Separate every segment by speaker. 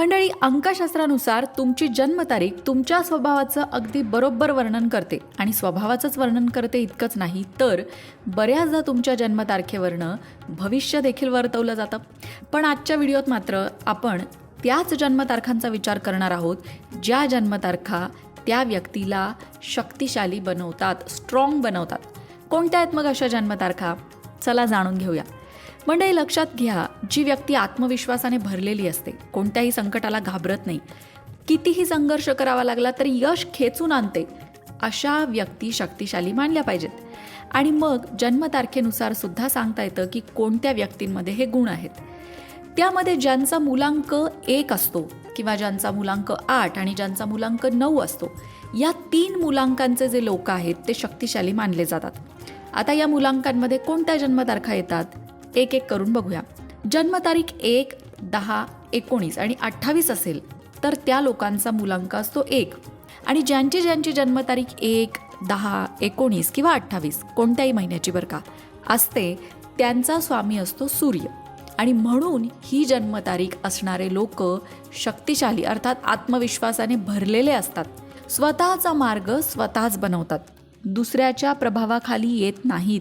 Speaker 1: मंडळी अंकशास्त्रानुसार तुमची जन्मतारीख तुमच्या स्वभावाचं अगदी बरोबर वर्णन करते. आणि स्वभावाचंच वर्णन करते इतकंच नाही तर बऱ्याचदा तुमच्या जन्मतारखेवरनं भविष्य देखील वर्तवलं जातं. पण आजच्या व्हिडिओत मात्र आपण त्याच जन्मतारखांचा विचार करणार आहोत ज्या जन्मतारखा त्या व्यक्तीला शक्तिशाली बनवतात स्ट्रॉंग बनवतात. कोणत्या आहेत मग अशा जन्मतारखा? चला जाणून घेऊया. मंडळी लक्षात घ्या जी व्यक्ती आत्मविश्वासाने भरलेली असते कोणत्याही संकटाला घाबरत नाही. कितीही संघर्ष करावा लागला तरी यश खेचून आणते अशा व्यक्ती शक्तिशाली मानल्या पाहिजेत. आणि मग जन्मतारखेनुसार सुद्धा सांगता येतं की कोणत्या व्यक्तींमध्ये हे गुण आहेत. त्यामध्ये ज्यांचा मुलांक एक असतो किंवा ज्यांचा मुलांक आठ आणि ज्यांचा मुलांक नऊ असतो या तीन मुलांकांचे जे लोक आहेत ते शक्तिशाली मानले जातात. आता या मुलांकांमध्ये कोणत्या जन्मतारखा येतात? एक एक करून बघूया. जन्मतारीख एक दहा एकोणीस आणि अठ्ठावीस असेल तर त्या लोकांचा मुलांक असतो एक. आणि ज्यांची ज्यांची जन्मतारीख एक दहा एकोणीस किंवा अठ्ठावीस कोणत्याही महिन्याची बरं का असते त्यांचा स्वामी असतो सूर्य. आणि म्हणून ही जन्मतारीख असणारे लोक शक्तिशाली अर्थात आत्मविश्वासाने भरलेले असतात. स्वतःचा मार्ग स्वतःच बनवतात. दुसऱ्याच्या प्रभावाखाली येत नाहीत.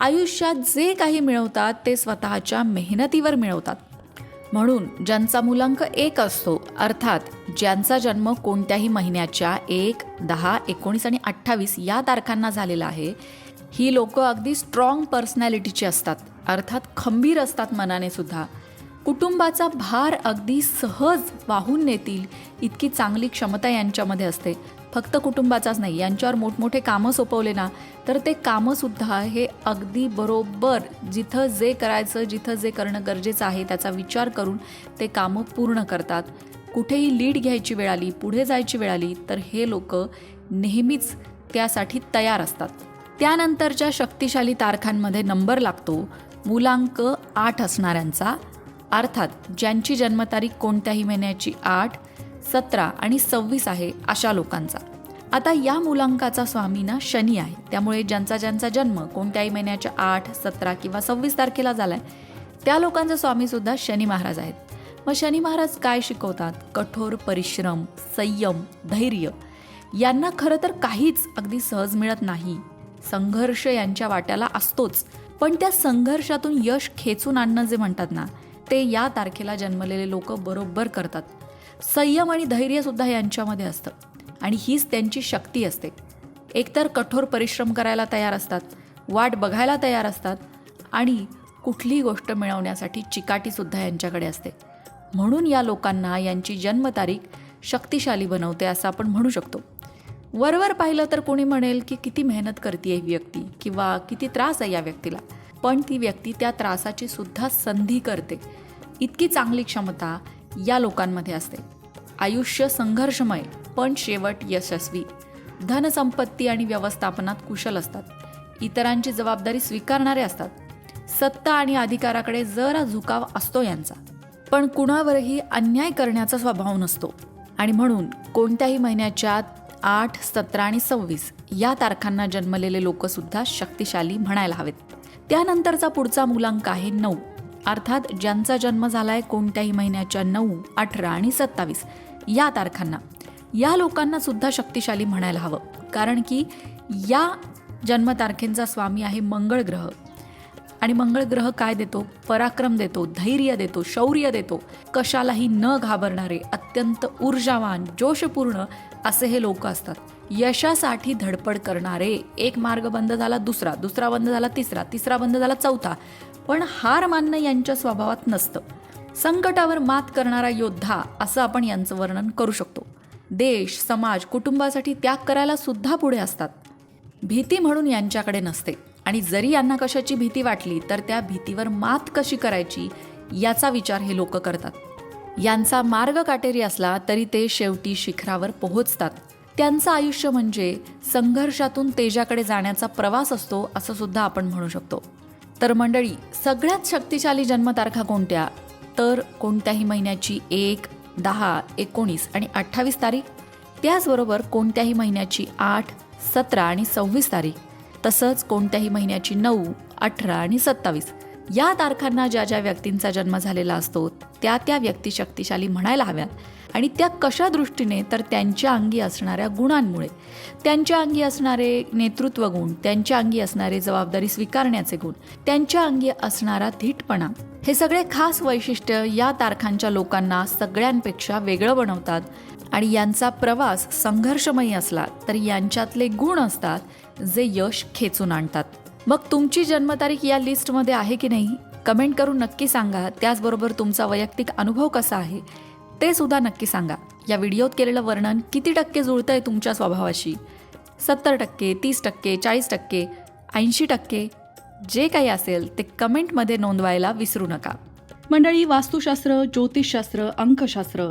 Speaker 1: आयुष्यात जे काही मिळवतात ते स्वतःच्या मेहनतीवर मिळवतात. म्हणून ज्यांचा मुलांक एक असतो अर्थात ज्यांचा जन्म कोणत्याही महिन्याच्या एक दहा एकोणीस आणि अठ्ठावीस या तारखांना झालेला आहे ही लोक अगदी स्ट्रॉंग पर्सनॅलिटीची असतात. अर्थात खंबीर असतात मनाने सुद्धा. कुटुंबाचा भार अगदी सहज वाहून नेतील इतकी चांगली क्षमता यांच्यामध्ये असते. फक्त कुटुंबाचाच नाही यांच्यावर मोठमोठे कामं सोपवले ना तर ते कामंसुद्धा हे अगदी बरोबर जिथं जे करायचं जिथं जे करणं गरजेचं आहे त्याचा विचार करून ते कामं पूर्ण करतात. कुठेही लीड घ्यायची वेळ आली पुढे जायची वेळ आली तर हे लोक नेहमीच त्यासाठी तयार असतात. त्यानंतरच्या शक्तिशाली तारखांमध्ये नंबर लागतो. मुलांक आठ असणाऱ्यांचा. अर्थात ज्यांची जन्मतारीख कोणत्याही महिन्याची आठ सतरा आणि सव्वीस आहे अशा लोकांचा. आता या मुलांकाचा स्वामीना शनी आहे. त्यामुळे ज्यांचा ज्यांचा जन्म कोणत्याही महिन्याच्या आठ सतरा किंवा सव्वीस तारखेला झालाय त्या लोकांचा स्वामीसुद्धा शनी महाराज आहेत. मग शनी महाराज काय शिकवतात? कठोर परिश्रम संयम धैर्य यांना खरं तर काहीच अगदी सहज मिळत नाही. संघर्ष यांच्या वाट्याला असतोच. पण त्या संघर्षातून यश खेचून आणणं जे म्हणतात ना ते या तारखेला जन्मलेले लोक बरोबर करतात. संयम आणि धैर्यसुद्धा यांच्यामध्ये असतं. आणि हीच त्यांची शक्ती असते. एकतर कठोर परिश्रम करायला तयार असतात वाट बघायला तयार असतात आणि कुठलीही गोष्ट मिळवण्यासाठी चिकाटीसुद्धा यांच्याकडे असते. म्हणून या लोकांना यांची जन्मतारीख शक्तिशाली बनवते असं आपण म्हणू शकतो. वरवर पाहिलं तर कोणी म्हणेल की किती मेहनत करते ही व्यक्ती किंवा किती त्रास आहे या व्यक्तीला. पण ती व्यक्ती त्या त्रासाची सुद्धा संधी करते. इतकी चांगली क्षमता या लोकांमध्ये असते. आयुष्य संघर्षमय पण शेवट यशस्वी. धनसंपत्ती आणि व्यवस्थापनात कुशल असतात. इतरांची जबाबदारी स्वीकारणारे असतात. सत्ता आणि अधिकाराकडे जरा झुकाव असतो यांचा. पण कुणावरही अन्याय करण्याचा स्वभाव नसतो. आणि म्हणून कोणत्याही महिन्याच्या आठ सतरा आणि सव्वीस या तारखांना जन्मलेले लोक सुद्धा शक्तिशाली म्हणायला हवेत. त्यानंतरचा पुढचा मुलांक आहे नऊ. अर्थात ज्यांचा जन्म झालाय कोणत्याही महिन्याच्या नऊ अठरा आणि सत्तावीस या तारखांना. या लोकांना सुद्धा शक्तिशाली म्हणायला हवं. कारण की या जन्मतारखेंचा स्वामी आहे मंगळ ग्रह. आणि मंगळ ग्रह काय देतो? पराक्रम देतो धैर्य देतो शौर्य देतो. कशालाही न घाबरणारे अत्यंत ऊर्जावान जोशपूर्ण असे हे लोक असतात. यशासाठी धडपड करणारे. एक मार्ग बंद झाला दुसरा. दुसरा बंद झाला तिसरा. तिसरा बंद झाला चौथा. पण हार मानणं यांच्या स्वभावात नसतं. संकटावर मात करणारा योद्धा असं आपण यांचं वर्णन करू शकतो. देश समाज कुटुंबासाठी त्याग करायला सुद्धा पुढे असतात. भीती म्हणून यांच्याकडे नसते. आणि जरी यांना कशाची भीती वाटली तर त्या भीतीवर मात कशी करायची याचा विचार हे लोक करतात. यांचा मार्ग काटेरी असला तरी ते शेवटी शिखरावर पोहोचतात. त्यांचं आयुष्य म्हणजे संघर्षातून तेजाकडे जाण्याचा प्रवास असतो असं सुद्धा आपण म्हणू शकतो. तर मंडळी सगळ्यात शक्तिशाली जन्मतारखा कोणत्या? तर कोणत्याही महिन्याची एक दहा एकोणीस आणि अठ्ठावीस तारीख. त्याचबरोबर कोणत्याही महिन्याची आठ सतरा आणि सव्वीस तारीख. तसंच कोणत्याही महिन्याची नऊ अठरा आणि सत्तावीस. या तारखांना ज्या ज्या व्यक्तींचा जन्म झालेला असतो त्या त्या व्यक्ती शक्तिशाली म्हणायला हव्यात. आणि त्या कशा दृष्टीने तर त्यांच्या अंगी असणाऱ्या गुणांमुळे. त्यांच्या अंगी असणारे नेतृत्व गुण त्यांच्या अंगी असणारे जबाबदारी स्वीकारण्याचे गुण त्यांच्या अंगी असणारा धीटपणा हे सगळे खास वैशिष्ट्य या तारखांच्या लोकांना सगळ्यांपेक्षा वेगळं बनवतात. आणि यांचा प्रवास संघर्षमयी असला तर यांच्यातले गुण असतात जे यश खेचून आणतात. मग तुमची जन्मतारीख या लिस्टमध्ये आहे की नाही? कमेंट करून नक्की सांगा. त्याचबरोबर तुमचा वैयक्तिक अनुभव कसा आहे ते सुद्धा नक्की सांगा. या व्हिडिओत केलेलं वर्णन किती टक्के जुळतंय तुमच्या स्वभावाशी? सत्तर टक्के तीस टक्के चाळीस टक्के ऐंशी टक्के जे काही असेल ते कमेंटमध्ये नोंदवायला विसरू नका.
Speaker 2: मंडळी वास्तुशास्त्र ज्योतिषशास्त्र अंकशास्त्र